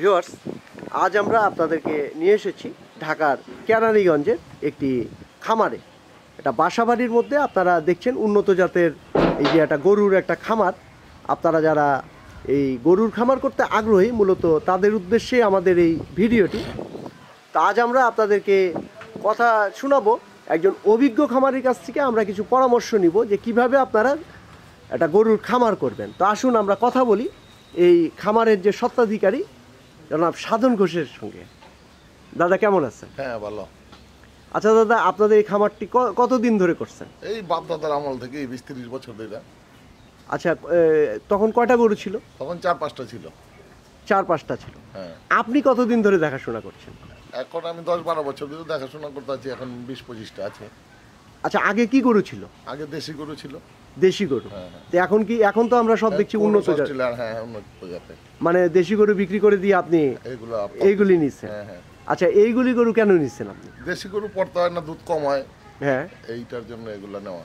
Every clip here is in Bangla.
ভিউয়ার্স, আজ আমরা আপনাদেরকে নিয়ে এসেছি ঢাকার কেরানীগঞ্জের একটি খামারে। এটা বাসাবাড়ির মধ্যে আপনারা দেখছেন উন্নত জাতের এই যে একটা গরুর একটা খামার। আপনারা যারা এই গরুর খামার করতে আগ্রহী, মূলত তাদের উদ্দেশ্যে আমাদের এই ভিডিওটি। তো আজ আমরা আপনাদেরকে কথা শোনাবো। একজন অভিজ্ঞ খামারের কাছ থেকে আমরা কিছু পরামর্শ নিব যে কীভাবে আপনারা একটা গরুর খামার করবেন। তো আসুন আমরা কথা বলি। এই খামারের যে স্বত্বাধিকারী জনাব সাধন ঘোষের সঙ্গে। দাদা কেমন আছেন? হ্যাঁ ভালো। আচ্ছা দাদা আপনাদের এই খামারটি কতদিন ধরে করছেন? এই বাপদাদার আমল থেকে এই বিশ তিরিশ বছর ধরে। আচ্ছা তখন কয়টা গরু ছিল? তখন চার পাঁচটা ছিল। চার পাঁচটা ছিল। হ্যাঁ। আপনি কতদিন ধরে দেখাশোনা করছেন? এখন আমি দশ বারো বছর ধরে দেখাশোনা করতে আছি এখন বিশ পঁচিশটা আছে। আচ্ছা আগে কি গরু ছিল? আগে দেশি গরু ছিল। দেশি গরু। হ্যাঁ, হ্যাঁ। তো এখন কি এখন তো আমরা সব দেখছি উন্নত হ্যাঁ মানে দেশি গরু বিক্রি করে দিয়ে আপনি এইগুলি নিচ্ছেন। আচ্ছা এইগুলি গরু কেন নিচ্ছেন আপনি? দেশি গরু পড়তে হয় না দুধ কম হয়। হ্যাঁ। এইটার জন্য এগুলো নেওয়া।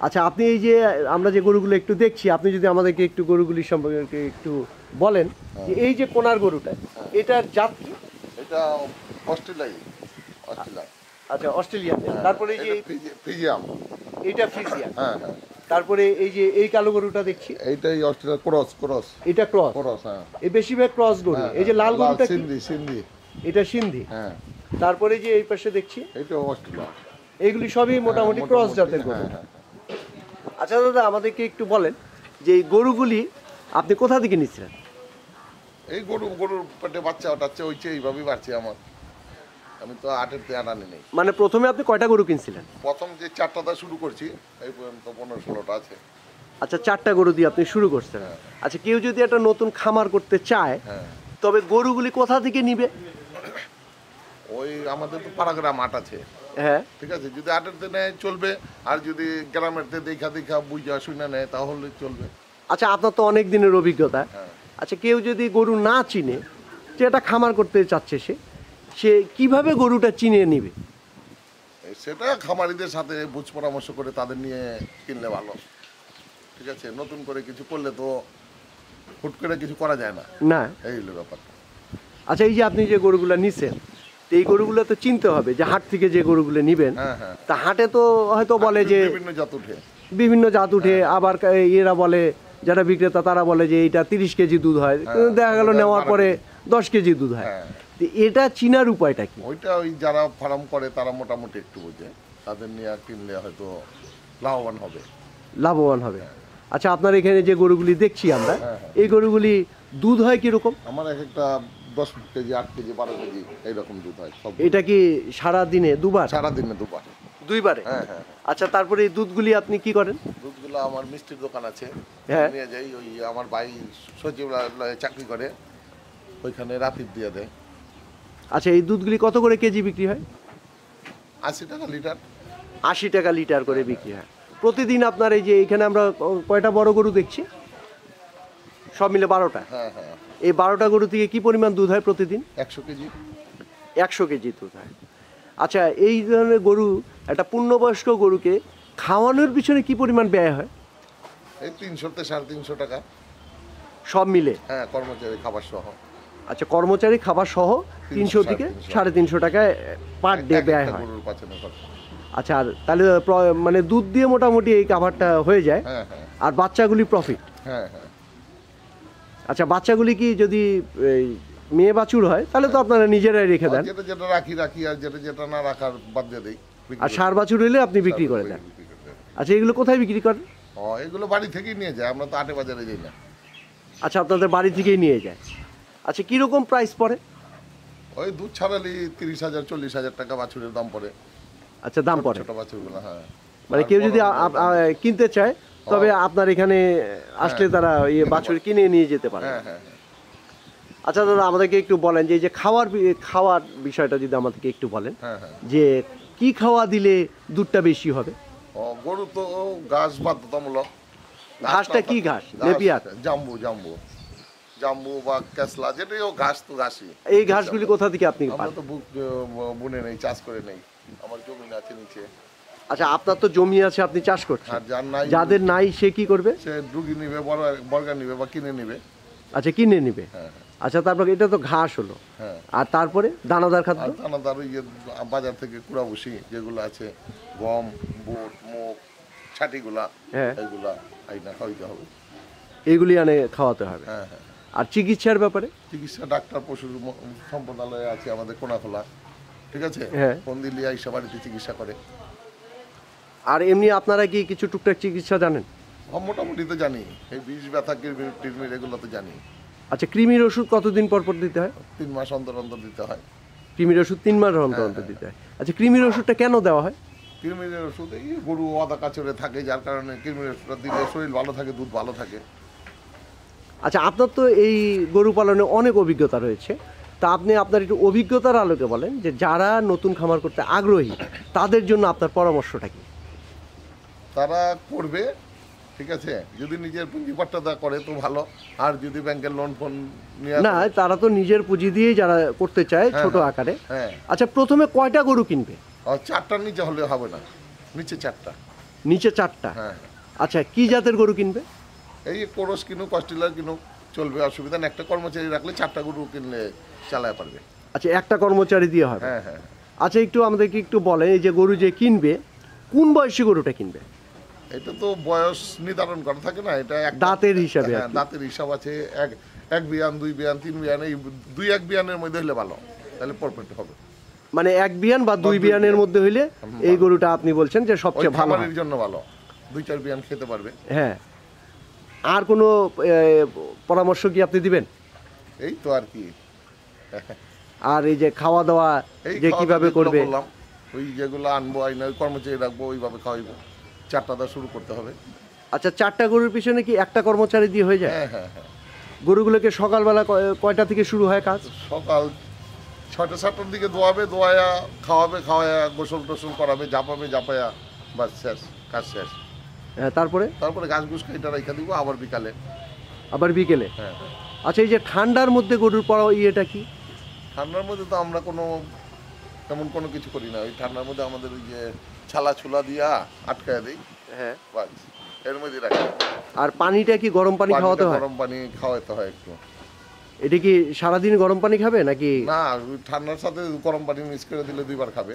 আচ্ছা আপনি এই যে আমরা যে গরুগুলো একটু দেখছি আপনি যদি আমাদেরকে একটু গরুগুলি সম্পর্কে একটু বলেন যে এই যে কোনার গরুটা এটার জাত কি? এটা অস্ট্রেলিয়াই অস্ট্রেলিয়া আচ্ছা অস্ট্রেলিয়ান। তারপরে এই যে এটা ফিজি- ফিজিয়াম। এইটা ফ্রিজিয়ান হ্যাঁ হ্যাঁ। তারপরে এই যে এই কালো গরুটা দেখছি? এইটাই অস্ট্রেলিয়া ক্রস ক্রস। এটা ক্রস? ক্রস হ্যাঁ। এই বেশিরভাগ ক্রস গরু। হ্যাঁ, এই যে লাল গরুটা সিন্ধি সিন্ধি। এটা সিন্ধি। হ্যাঁ। তারপরে যে এই পাশে দেখছি? এটা অস্ট্রেলিয়া। এইগুলি সবই মোটামুটি হ্যাঁ, ক্রস জাতের গরু। হ্যাঁ, হ্যাঁ। আচ্ছা দাদা আমাদেরকে একটু বলেন যে এই গরুগুলি আপনি কোথা থেকে নিচ্ছিলেন? এই গরু গরুর পেটে বাচ্চা ওঠাচ্ছে ওইছে এইভাবেই বাড়ছে আমার। আমি তো আটের পেয়ার আনি নেই। মানে প্রথমে আপনি কয়টা গরু কিনছিলেন? প্রথম যে চারটাটা শুরু করছি এই পর্যন্ত পনেরো ষোলোটা আছে। আচ্ছা চারটা গরু দিয়ে আপনি শুরু করছেন। হ্যাঁ। আচ্ছা কেউ যদি একটা নতুন খামার করতে চায় হ্যাঁ। তবে গরুগুলি কোথা থেকে নিবে? ওই আমাদের তো পাড়াগ্রাম আট আছে। হ্যাঁ। ঠিক আছে যদি আটেরতে নেয় চলবে। আর যদি গ্রামেরতে দেখা দেখা বুঝা শুনে নেয় তাহলে চলবে। আচ্ছা আপনার তো অনেক দিনের অভিজ্ঞতা। হ্যাঁ। আচ্ছা কেউ যদি গরু না চিনে যে এটা খামার করতে চাচ্ছে সে সে কীভাবে গরুটা চিনে নিবে? সেটা খামারিদের সাথে বুঝ পরামর্শ করে তাদের নিয়ে কিনলে ভালো। ঠিক আছে নতুন করে কিছু করলে তো হুট করে কিছু করা যায় না। না। এই হলো ব্যাপারটা আচ্ছা এই যে আপনি যে গরুগুলো নিছেন এই গরুগুলো তো চিনতে হবে যে হাট থেকে যে গরুগুলো নিবেন হ্যাঁ হ্যাঁ। তা হাটে তো হয়তো বলে যে বিভিন্ন জাত উঠে। বিভিন্ন জাত উঠে আবার কা- এরা বলে যারা বিক্রেতা তারা বলে যে এইটা তিরিশ কেজি দুধ হয়। হ্যাঁ, দেখা গেল নেওয়ার পরে দশ কেজি দুধ হয়। হ্যাঁ। এটা চিনার উপায়টা কি? ওইটা ওই যারা ফার্ম করে তারা মোটামুটি একটু বোঝে। তাদের নিয়ে আর কিনলে হয়তো লাভবান হবে। লাভবান হবে। আচ্ছা আপনার এখানে যে গরুগুলি দেখছি আমরা হ্যাঁ, হ্যাঁ। এই গরুগুলি দুধ হয় কীরকম? আমার এক একটা দশ কেজি আট কেজি বারো কেজি এইরকম দুধ হয় সব এটা কি সারা দিনে দুবার? সারাদিনে দুবার। দুইবারে? হ্যাঁ হ্যাঁ। আচ্ছা তারপরে এই দুধগুলি আপনি কি করেন? দুধগুলো আমার মিষ্টির দোকান আছে। হ্যাঁ। নিয়ে যাই ওই আমার ভাই সচিবালয়ে চাকরি করে ওইখানে রাতির দিয়ে দেয়। আচ্ছা এই দুধগুলি কত করে কেজি বিক্রি হয়? আশি টাকা লিটার। আশি টাকা লিটার করে বিক্রি হয়। প্রতিদিন আপনার এই যে এখানে আমরা কয়টা বড় গরু দেখছি? সব মিলে বারোটা? হ্যাঁ হ্যাঁ। এই বারোটা গরু থেকে কি পরিমাণ দুধ হয় প্রতিদিন? একশো কেজি। একশো কেজি দুধ হয়। আচ্ছা এই ধরনের গরু একটা পূর্ণবয়স্ক গরুকে খাওয়ানোর পিছনে কি পরিমাণ ব্যয় হয়? এই তিনশোতে সাড়ে তিনশো টাকা। সব মিলে? হ্যাঁ কর্মচারী খাবার সহ। আচ্ছা কর্মচারী খাবার সহ তিনশো থেকে সাড়ে তিনশো টাকায় পার ডে ব্যয় হয়। আচ্ছা আর তাহলে মানে দুধ দিয়ে মোটামুটি এই খাবারটা হয়ে যায়। হ্যাঁ হ্যাঁ। আর বাচ্চাগুলি প্রফিট হ্যাঁ হ্যাঁ। আচ্ছা বাচ্চাগুলি কি যদি এই, মেয়ে বাছুর হয় তাহলে তো আপনারা নিজেরাই রেখে দেন। যেটা যেটা রাখি রাখি আর যেটা যেটা না রাখার বাদ দিয়ে দিই। আর সার বাছুর হইলে আপনি বিক্রি করে দেন। আচ্ছা এগুলো কোথায় বিক্রি করেন? ও এগুলো বাড়ি থেকেই নিয়ে যায় আমরা তো আটে বাজারে যাই না। আচ্ছা আপনাদের বাড়ি থেকেই নিয়ে যায়। আচ্ছা কীরকম প্রাইস পড়ে? ওই দুধ ছাড়ালি তিরিশ হাজার চল্লিশ হাজার টাকা বাছুরের দাম পড়ে। আচ্ছা দাম পড়ে। ছোট বাছুরগুলো হ্যাঁ। মানে কেউ যদি কিনতে চায় তবে আপনার এখানে আসলে তারা ইয়ে বাছুর কিনে নিয়ে যেতে পারে। হ্যাঁ হ্যাঁ হ্যাঁ। আচ্ছা দাদা আমাদেরকে একটু বলেন যে এই যে খাওয়ার খাওয়ার বিষয়টা যদি আমাদেরকে একটু বলেন হ্যাঁ হ্যাঁ। যে কি খাওয়া দিলে দুধটা বেশি হবে? গরু তো ঘাস বাধ্যতামূলক। ঘাসটা কি ঘাস? নেপিয়ার? জাম্বু জাম্বু। জাম্বু বা ক্যাসলা যেটাই হোক ঘাস তো ঘাসই। এই ঘাসগুলি কোথা থেকে আপনি আমরা তো বুক- বুনে নেই চাষ করে নেই। আমার জমি আছে নিচে। আচ্ছা আপনার তো জমি আছে আপনি চাষ করছেন। আর যার নাই যাদের নাই সে কি করবে? সে ডুগি নিবে বড় বর্গা নিবে বা কিনে নিবে। আচ্ছা কিনে নিবে। হ্যাঁ হ্যাঁ। আচ্ছা তারপরে এটা তো ঘাস হলো। হ্যাঁ। আর তারপরে দানাদার খাদ্য? দানাদার ওই বাজার থেকে কুড়া বসি যেগুলো আছে গম বুট মুগ ছাটিগুলা হ্যাঁ। এইগুলা আইনা খাওয়াইতে হবে। এইগুলি আনে খাওয়াতে হবে। হ্যাঁ হ্যাঁ। আর চিকিৎসার ব্যাপারে? চিকিৎসা ডাক্তার পশুর ম- সম্পদালয়ে আছে আমাদের কোনাখোলা ঠিক আছে? হ্যাঁ। কোন দিল্লি আইসা বাড়িতে চিকিৎসা করে। আর এমনি আপনারা কি কিছু টুকটাক চিকিৎসা জানেন? হ্যাঁ, মোটামুটি তো জানি। এই বিষ ব্যথা টিরমির এগুলো তো জানি। আচ্ছা কৃমির ওষুধ কতদিন পর পর দিতে হয়? তিন মাস অন্তর অন্তর দিতে হয়। কৃমির ওষুধ তিন মাস অন্তর অন্তর দিতে হয়। আচ্ছা কৃমির ওষুধটা কেন দেওয়া হয়? কৃমির ওষুধ এই গরু আদা কাচড়ে থাকে যার কারণে কৃমির ওষুধটা দিলে শরীর ভালো থাকে দুধ ভালো থাকে। আচ্ছা আপনার তো এই গরু পালনে অনেক অভিজ্ঞতা রয়েছে। তা আপনি আপনার একটু অভিজ্ঞতার আলোকে বলেন যে যারা নতুন খামার করতে আগ্রহী তাদের জন্য আপনার পরামর্শটা কি? তারা করবে ঠিক আছে? যদি নিজের পুঁজিপাট্টা করে তো ভালো। আর যদি ব্যাংকের লোন ফোন নিয়ে না তারা তো নিজের পুঁজি দিয়েই যারা করতে চায় হ্যাঁ, ছোট হ্যাঁ। আকারে। হ্যাঁ। আচ্ছা প্রথমে কয়টা গরু কিনবে? চারটার নিচে হলে হবে না। নিচে চারটা। নিচে চারটা। হ্যাঁ। আচ্ছা কি জাতের গরু কিনবে? এই কোরস কিনুক অস্ট্রেলিয়ার কিনুক চলবে অসুবিধা নেই। একটা কর্মচারী রাখলে চারটা গরু কিনলে চালায় পারবে। আচ্ছা একটা কর্মচারী দিয়ে হবে? হ্যাঁ হ্যাঁ আচ্ছা একটু আমাদেরকে একটু বলেন এই যে গরু যে কিনবে কোন বয়সী গরুটা কিনবে? এটা তো বয়স নির্ধারণ করা থাকে না এটা এক দাঁতের হিসাবে হ্যাঁ দাঁতের হিসাব আছে। এক এক বিয়ান দুই বিয়ান তিন বিয়ান এই দুই এক বিয়ানের মধ্যে হলে ভালো তাহলে পারফেক্ট হবে। মানে এক বিয়ান বা দুই বিয়ানের মধ্যে হইলে এই গরুটা আপনি বলছেন যে সবচেয়ে ভালো হয়। জন্য ভালো। দুই চার বিয়ান খেতে পারবে। হ্যাঁ। আর কোনো পরামর্শ কি আপনি দিবেন? এই তো আর কি। আর এই যে খাওয়া দাওয়া যে কীভাবে করবে? ওই যেগুলো আনব আইনা ওই কর্মচারী রাখব ওইভাবে খাওয়াইবো। চারটা দা শুরু করতে হবে। আচ্ছা চারটা গরুর পিছনে কি একটা কর্মচারী দিয়ে হয়ে যায়? হ্যাঁ হ্যাঁ হ্যাঁ। গরুগুলোকে সকালবেলা কয়- কয়টা থেকে শুরু হয় কাজ? সকাল ছয়টা সাতটার দিকে দোয়াবে দোয়ায়া খাওয়াবে খাওয়ায়া গোসল টোসল করাবে জাপাবে জাপায়া বাস শেষ কাজ শেষ। তারপরে? তারপরে গাছ গুছ কেটে রেখে দিব আবার বিকালে। আবার বিকেলে? হ্যাঁ। আচ্ছা এই যে ঠান্ডার মধ্যে গরুর পড়া ইয়েটা কি? ঠান্ডার মধ্যে তো আমরা কোনো তেমন কোনো কিছু করি না। ওই ঠান্ডার মধ্যে আমাদের ওই যে ছালা ছুলা দিয়া আটকায় দিই। হ্যাঁ। বাসের মধ্যে রাখি। আর পানিটা কি গরম পানি খাওয়াতে হয়? গরম পানি খাওয়াতে হয় একটু। এটা কি সারাদিন গরম পানি খাবে নাকি? না ঠান্ডার সাথে গরম পানি মিক্স করে দিলে দুইবার খাবে।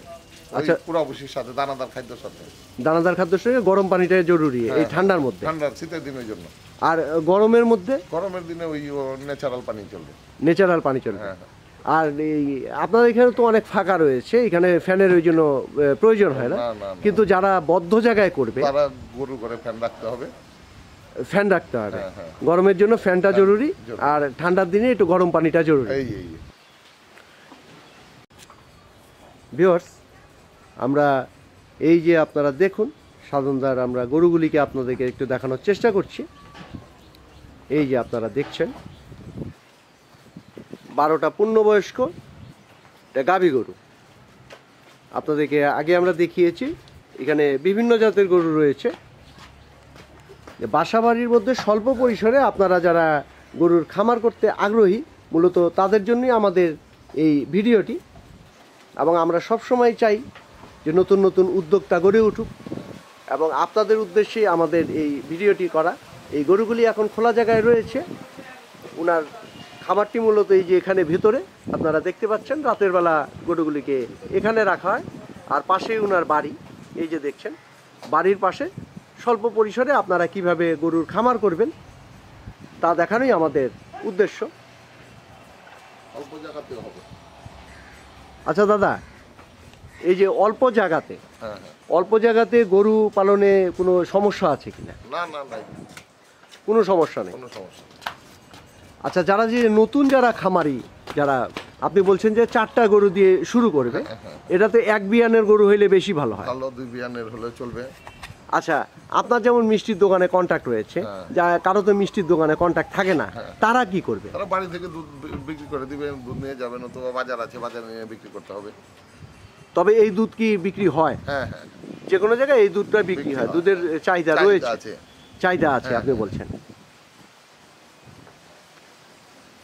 আচ্ছা। পুরা বসির সাথে দানাদার খাদ্যের সাথে। দানাদার খাদ্যের সঙ্গে গরম পানিটা জরুরি এই হ্যাঁ, ঠান্ডার মধ্যে? ঠান্ডার শীতের দিনের জন্য। আর গরমের মধ্যে? গরমের দিনে ওই ন্যাচারাল পানি চলবে। ন্যাচারাল পানি চলবে। হ্যাঁ হ্যাঁ। আর এই আপনাদের এখানে তো অনেক ফাঁকা রয়েছে এখানে ফ্যানের ওই জন্য প্রয়োজন হয় না। কিন্তু যারা বদ্ধ জায়গায় করবে তারা গরু করে ফ্যান রাখতে হবে। ফ্যান রাখতে হবে হ্যাঁ, হ্যাঁ। গরমের জন্য ফ্যানটা জরুরি। আর ঠান্ডার দিনে একটু গরম পানিটা জরুরি। ভিওর্স আমরা এই যে আপনারা দেখুন সাধনদার আমরা গরুগুলিকে আপনাদেরকে একটু দেখানোর চেষ্টা করছি এই যে আপনারা দেখছেন বারোটা পূর্ণবয়স্ক এটা গাভী গরু আপনাদেরকে আগে আমরা দেখিয়েছি এখানে বিভিন্ন জাতের গরু রয়েছে যে বাসাবাড়ির মধ্যে স্বল্প পরিসরে আপনারা যারা গরুর খামার করতে আগ্রহী, মূলত তাদের জন্যই আমাদের এই ভিডিওটি। এবং আমরা সবসময় চাই যে নতুন নতুন উদ্যোক্তা গড়ে উঠুক। এবং আপনাদের উদ্দেশ্যে আমাদের এই ভিডিওটি করা। এই গরুগুলি এখন খোলা জায়গায় রয়েছে। ওনার খামারটি মূলত এই যে এখানে ভেতরে, আপনারা দেখতে পাচ্ছেন রাতের বেলা গরুগুলিকে এখানে রাখা হয়। আর পাশেই ওনার বাড়ি, এই যে দেখছেন, বাড়ির পাশে স্বল্প পরিসরে আপনারা কীভাবে গরুর খামার করবেন তা দেখানোই আমাদের উদ্দেশ্য। আচ্ছা দাদা এই যে অল্প জায়গাতে হ্যাঁ হ্যাঁ। অল্প জায়গাতে গরু পালনে কোনো সমস্যা আছে কিনা? না না কোনো সমস্যা নেই? কোনো সমস্যা আচ্ছা যারা যে নতুন যারা খামারি যারা আপনি বলছেন যে চারটা গরু দিয়ে শুরু করবে হ্যাঁ। এটাতে এক বিয়ানের গরু হইলে বেশি ভালো হয়। ভালো দুই বিয়ানের হলে চলবে। আচ্ছা আপনার যেমন মিষ্টির দোকানে কন্ট্যাক্ট রয়েছে হ্যাঁ। যা কারও তো মিষ্টির দোকানে কন্ট্যাক্ট থাকে না তারা কি করবে? তারা বাড়ি থেকে দুধ বিক্রি করে দিবে দুধ নিয়ে যাবেন অথবা বাজার আছে বাজারে নিয়ে বিক্রি করতে হবে। তবে এই দুধ কি বিক্রি হয়? হ্যাঁ হ্যাঁ। যে কোনো জায়গায় এই দুধটা বিক্রি হয় হয়। দুধের চাহিদা চাহিদা রয়েছে। আছে। চাহিদা আছে হ্যাঁ, আপনি বলছেন।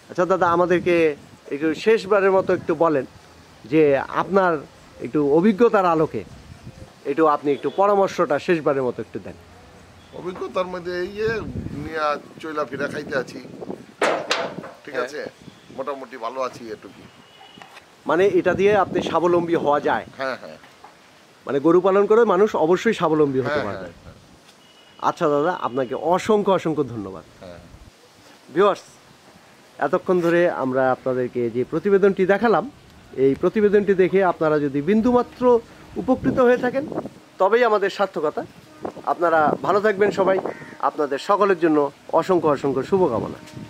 আচ্ছা দাদা আমাদেরকে একটু শেষবারের মতো একটু বলেন যে আপনার একটু অভিজ্ঞতার আলোকে একটু আপনি একটু পরামর্শটা শেষবারের মতো একটু দেন। অভিজ্ঞতার মধ্যে এই যে নিয়ে চইলা ফিরা খাইতে আছি ঠিক হ্যাঁ। আছে? মোটামুটি ভালো আছি এটুকু মানে এটা দিয়ে আপনি স্বাবলম্বী হওয়া যায়? হ্যাঁ হ্যাঁ। মানে গরু পালন করে মানুষ অবশ্যই স্বাবলম্বী হতে হ্যাঁ পারবে। হ্যাঁ আচ্ছা দাদা আপনাকে অসংখ্য অসংখ্য ধন্যবাদ। ভিউয়ার্স এতক্ষণ ধরে আমরা আপনাদেরকে যে প্রতিবেদনটি দেখালাম এই প্রতিবেদনটি দেখে আপনারা যদি বিন্দুমাত্র উপকৃত হয়ে থাকেন। তবেই আমাদের সার্থকতা। আপনারা ভালো থাকবেন সবাই। আপনাদের সকলের জন্য অসংখ্য অসংখ্য শুভকামনা।